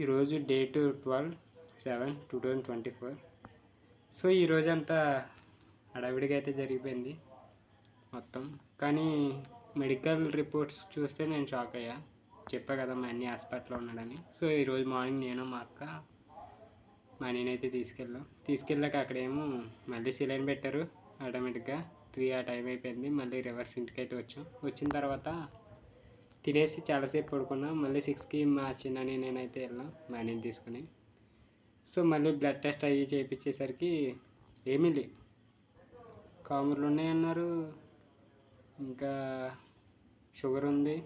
ఈరోజు date twelve seven two thousand twenty four. So ఈరోజంతా హడావిడిగా అయితే జరిగిపోయింది మొత్తం. కానీ మెడికల్ రిపోర్ట్స్ చూస్తే నేను షాక్ అయ్యా. చెప్పా కదా మా అన్ని హాస్పిటల్లో ఉన్నాడని. సో ఈరోజు మార్నింగ్ నేను మా అక్క మా నేనైతే తీసుకెళ్ళాం. తీసుకెళ్ళాక అక్కడేమో మళ్ళీ సిలైన్ పెట్టారు ఆటోమేటిక్గా. త్రీ ఆ టైం అయిపోయింది. మళ్ళీ రివర్స్ ఇంటికి అయితే వచ్చాం. వచ్చిన తర్వాత తినేసి చాలాసేపు పడుకున్నా మళ్ళీ సిక్స్కి మా చిన్నని నేనైతే వెళ్ళాం మా నేను తీసుకుని. సో మళ్ళీ బ్లడ్ టెస్ట్ అయ్యి చేయించేసరికి ఏమీ లేవు కామర్లు ఉన్నాయన్నారు. ఇంకా షుగర్ ఉంది.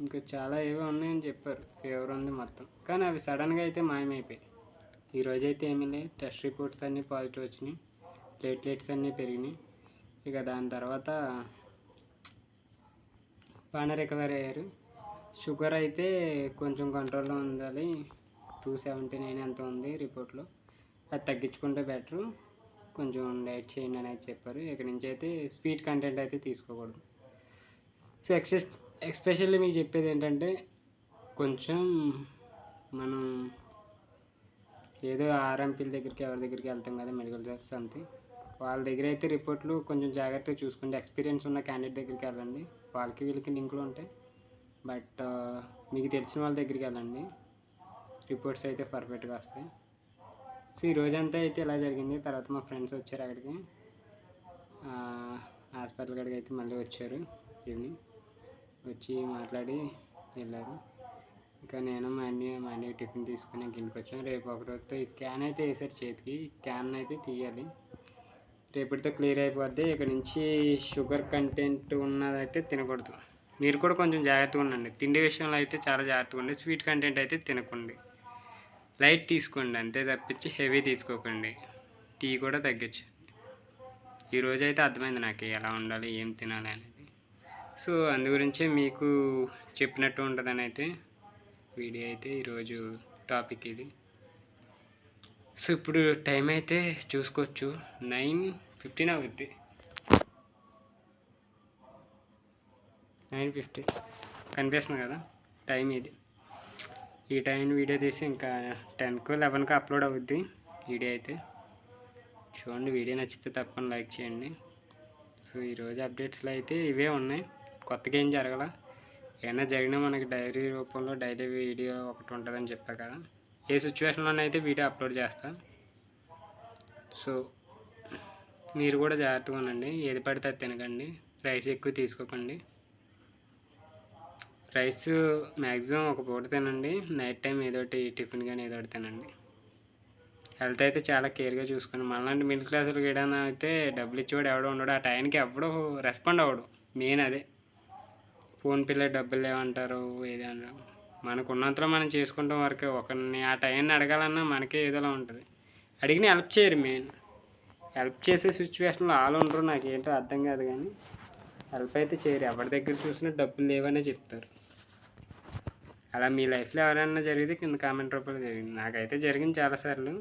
ఇంకా చాలా ఏవో ఉన్నాయని చెప్పారు. ఫీవర్ ఉంది మొత్తం. కానీ అవి సడన్గా అయితే మాయమైపోయాయి. ఈరోజు అయితే ఏమీ లేవు. టెస్ట్ రిపోర్ట్స్ అన్నీ పాజిటివ్ వచ్చినాయి. ప్లేట్లెట్స్ అన్నీ పెరిగినాయి. ఇక దాని తర్వాత బాగానే రికవర్ అయ్యారు షుగర్ అయితే కొంచెం కంట్రోల్లో ఉండాలి. టూ సెవెంటీ నైన్ ఎంత ఉంది రిపోర్ట్లో. అది తగ్గించుకుంటే బెటరు. కొంచెం డైట్ చేయండి అనేది చెప్పారు. ఇక్కడి నుంచి అయితే స్వీట్ కంటెంట్ అయితే తీసుకోకూడదు. సో ఎక్సెస్ ఎక్స్పెషల్లీ మీకు చెప్పేది ఏంటంటే కొంచెం మనం ఏదో ఆర్ఎంపీల దగ్గరికి ఎవరి దగ్గరికి వెళ్తాం కదా మెడికల్ షాప్స్ సంథింగ్ వాళ్ళ దగ్గర అయితే రిపోర్ట్లు కొంచెం జాగ్రత్తగా చూసుకోండి. ఎక్స్పీరియన్స్ ఉన్న క్యాండిడేట్ దగ్గరికి వెళ్ళండి. వాళ్ళకి వీళ్ళకి లింకులు ఉంటాయి. బట్ మీకు తెలిసిన వాళ్ళ దగ్గరికి వెళ్ళండి. రిపోర్ట్స్ అయితే పర్ఫెక్ట్గా వస్తాయి. సో ఈ రోజంతా అయితే ఇలా జరిగింది. తర్వాత మా ఫ్రెండ్స్ వచ్చారు అక్కడికి. హాస్పిటల్ కాడికి అయితే మళ్ళీ వచ్చారు. ఈవినింగ్ వచ్చి మాట్లాడి వెళ్ళారు. ఇంకా నేను మా అన్ని మా అన్ని టిఫిన్ తీసుకుని ఇంటికి వచ్చాను రేపు ఒక రోజుతో ఈ క్యాన్ అయితే వేసారు చేతికి. క్యాన్ అయితే తీయాలి. రేపటితో క్లియర్ అయిపోద్ది. ఇక్కడ నుంచి షుగర్ కంటెంట్ ఉన్నదైతే తినకూడదు. మీరు కూడా కొంచెం జాగ్రత్తగా ఉండండి. తిండి విషయంలో అయితే చాలా జాగ్రత్తగా ఉండండి. స్వీట్ కంటెంట్ అయితే తినకండి. లైట్ తీసుకోండి అంతే తప్పించి హెవీ తీసుకోకండి. టీ కూడా తగ్గచ్చు. ఈరోజు అయితే అర్థమైంది నాకు ఎలా ఉండాలి ఏం తినాలి అనేది. సో అందు గురించే మీకు చెప్పినట్టు ఉంటుందని అయితే వీడియో అయితే ఈరోజు టాపిక్ ఇది. సో ఇప్పుడు టైం అయితే చూసుకోవచ్చు. నైన్ ఫిఫ్టీన్ అవుద్ది. Nine fifty. కనిపిస్తుంది కదా? టైం ఇది. ఈ టైం వీడియో తీసి ఇంకా టెన్కు లెవెన్కు అప్లోడ్ అవుద్ది వీడియో అయితే. చూడండి వీడియో నచ్చితే తప్పకుండా లైక్ చేయండి. సో ఈరోజు అప్డేట్స్లో అయితే ఇవే ఉన్నాయి. కొత్తగా ఏం జరగల. ఏమైనా జరిగినా మనకి డైరీ రూపంలో డైలీ వీడియో ఒకటి ఉంటుందని చెప్పా కదా. ఏ సిచ్యువేషన్లోనైతే వీడియో అప్లోడ్ చేస్తాను సో మీరు కూడా జాగ్రత్తగా ఉండండి. ఏది పడితే అది తినకండి. రైస్ ఎక్కువ తీసుకోకండి. రైస్ మ్యాక్సిమం ఒక పూట తినండి. నైట్ టైం ఏదో ఒకటి టిఫిన్ కానీ ఏదో ఒకటి తినండి. హెల్త్ అయితే చాలా కేర్గా చూసుకోండి మనలాంటి మిడిల్ క్లాసులు గీడన అయితే డబ్బులు ఇచ్చేవాడు ఎవడో ఉండడు. ఆ టైంకి ఎవడో రెస్పాండ్ అవ్వడు. మెయిన్ అదే. ఫోన్ పిల్ల డబ్బులు లేవంటారు ఏది మనకు ఉన్నంతలో మనం చేసుకుంటాం వరకే. ఒకరిని ఆ టైంని అడగాలన్నా మనకే ఏదోలా ఉంటుంది. అడిగిన హెల్ప్ చేయరు మెయిన్ హెల్ప్ చేసే సిచ్యువేషన్లో వాళ్ళు ఉండరు నాకేంటో అర్థం కాదు కానీ హెల్ప్ అయితే చేయరు. ఎవరి దగ్గర చూసినా డబ్బులు లేవనే చెప్తారు. అలా మీ లైఫ్లో ఎవరైనా జరిగితే కింద కామెంట్ రూపంలో జరిగింది. నాకైతే జరిగింది చాలాసార్లు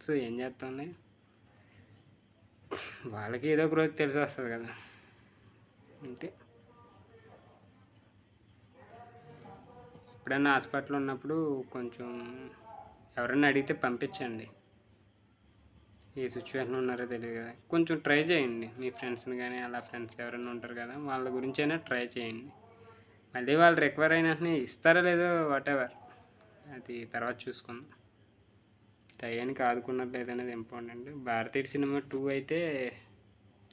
సో ఏం చేస్తాంలే? వాళ్ళకి ఏదో ఒక రోజు తెలిసి వస్తుంది కదా. అంతే. ఎప్పుడైనా హాస్పిటల్ ఉన్నప్పుడు కొంచెం ఎవరైనా అడిగితే పంపించండి. ఏ సిచ్యువేషన్ ఉన్నారో తెలియదు కదా. కొంచెం ట్రై చేయండి. మీ ఫ్రెండ్స్ని కానీ అలా ఫ్రెండ్స్ ఎవరైనా ఉంటారు కదా వాళ్ళ గురించి అయినా ట్రై చేయండి. మళ్ళీ వాళ్ళు రికవర్ అయిన ఇస్తారా ఇస్తారో లేదో వాట్ ఎవర్ అది తర్వాత చూసుకుందాం. టయానికి ఆదుకున్నట్లేదు అనేది ఇంపార్టెంట్ భారతీయ సినిమా టూ అయితే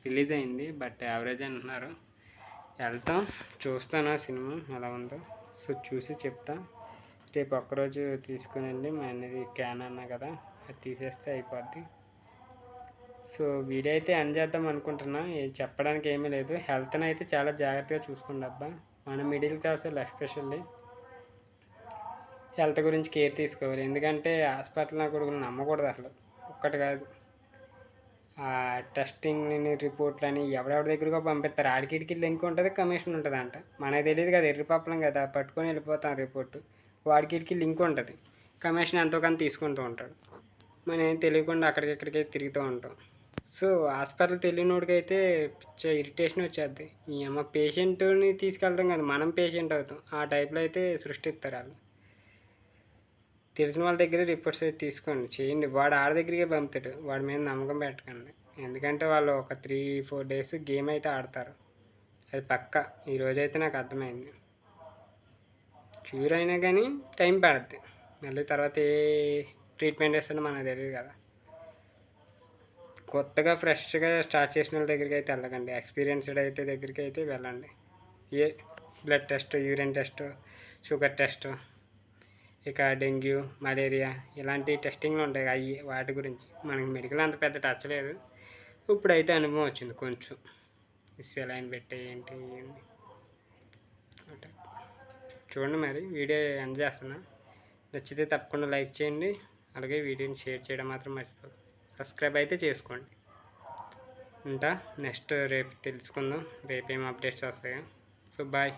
రిలీజ్ అయింది. బట్ యావరేజ్ అంటున్నారు. వెళ్తాం. చూస్తాను ఆ సినిమా ఎలా ఉందో. సో చూసి చెప్తా. రేపు ఒక్కరోజు తీసుకుని వెళ్ళి మా అన్నది క్యాన్ అన్నా కదా అది తీసేస్తే అయిపోద్ది. సో వీడియో అయితే ఎండ్ చేద్దాం అనుకుంటున్నా. చెప్పడానికి ఏమీ లేదు. హెల్త్ని అయితే చాలా జాగ్రత్తగా చూసుకోండి అబ్బా. మన మిడిల్ క్లాస్ ఎస్పెషల్లీ హెల్త్ గురించి కేర్ తీసుకోవాలి. ఎందుకంటే హాస్పిటల్ నాకు కొడుకుని నమ్మకూడదు అసలు. ఒక్కటి కాదు. టెస్టింగ్ రిపోర్ట్లని ఎవడెవడి దగ్గరకో పంపిస్తారు. ఆడికిడికి లింక్ ఉంటుంది కమిషన్ ఉంటుంది అంట మనకు తెలియదు కదా ఎర్రిపప్పలం కదా పట్టుకొని వెళ్ళిపోతాం రిపోర్ట్. వాడికిడికి లింక్ ఉంటుంది. కమిషన్ ఎంతో కానీ తీసుకుంటూ ఉంటాడు. మనం ఏం తెలియకుండా అక్కడికిక్కడికి తిరుగుతూ ఉంటాం. సో హాస్పిటల్ తెలియనోడికి అయితే పిచ్చ ఇరిటేషన్ వచ్చేద్ది. ఈ అమ్మ పేషెంట్ని తీసుకెళ్తాం కదా మనం పేషెంట్ అవుతాం. ఆ టైప్లో అయితే సృష్టిస్తారు వాళ్ళు. తెలిసిన వాళ్ళ దగ్గర రిపోర్ట్స్ అయితే తీసుకోండి. చేయండి. వాడు ఆడ దగ్గరికే పంపుతాడు. వాడి మీద నమ్మకం పెట్టకండి. ఎందుకంటే వాళ్ళు ఒక త్రీ ఫోర్ డేస్ గేమ్ అయితే ఆడతారు. అది పక్క. ఈరోజు అయితే నాకు అర్థమైంది. క్యూర్ అయినా కానీ టైం పడుద్ది. మళ్ళీ తర్వాత ఏ ట్రీట్మెంట్ ఇస్తుందో మనకు తెలియదు కదా. కొత్తగా ఫ్రెష్గా స్టార్ట్ చేసిన వాళ్ళ దగ్గరికి అయితే వెళ్ళకండి. ఎక్స్పీరియన్స్డ్ అయితే దగ్గరికి అయితే వెళ్ళండి. ఏ blood test urine test sugar test ఇక డెంగ్యూ మలేరియా ఇలాంటి టెస్టింగ్లు ఉంటాయి అవి వాటి గురించి. మనకి మెడికల్ అంత పెద్ద టచ్ లేదు. ఇప్పుడైతే అనుభవం వచ్చింది కొంచెం. సెలైన్ పెట్టే ఏంటి ఏంటి చూడండి మరి వీడియో ఎండ్ చేస్తున్నా. నచ్చితే తప్పకుండా లైక్ చేయండి. అలాగే వీడియోని షేర్ చేయడం మాత్రం మర్చిపోదు సబ్స్క్రైబ్ అయితే చేసుకోండి. ఉంటా నెక్స్ట్ రేపు తెలుసుకుందాం. రేపు ఏం అప్డేట్స్ వస్తాయో. So bye.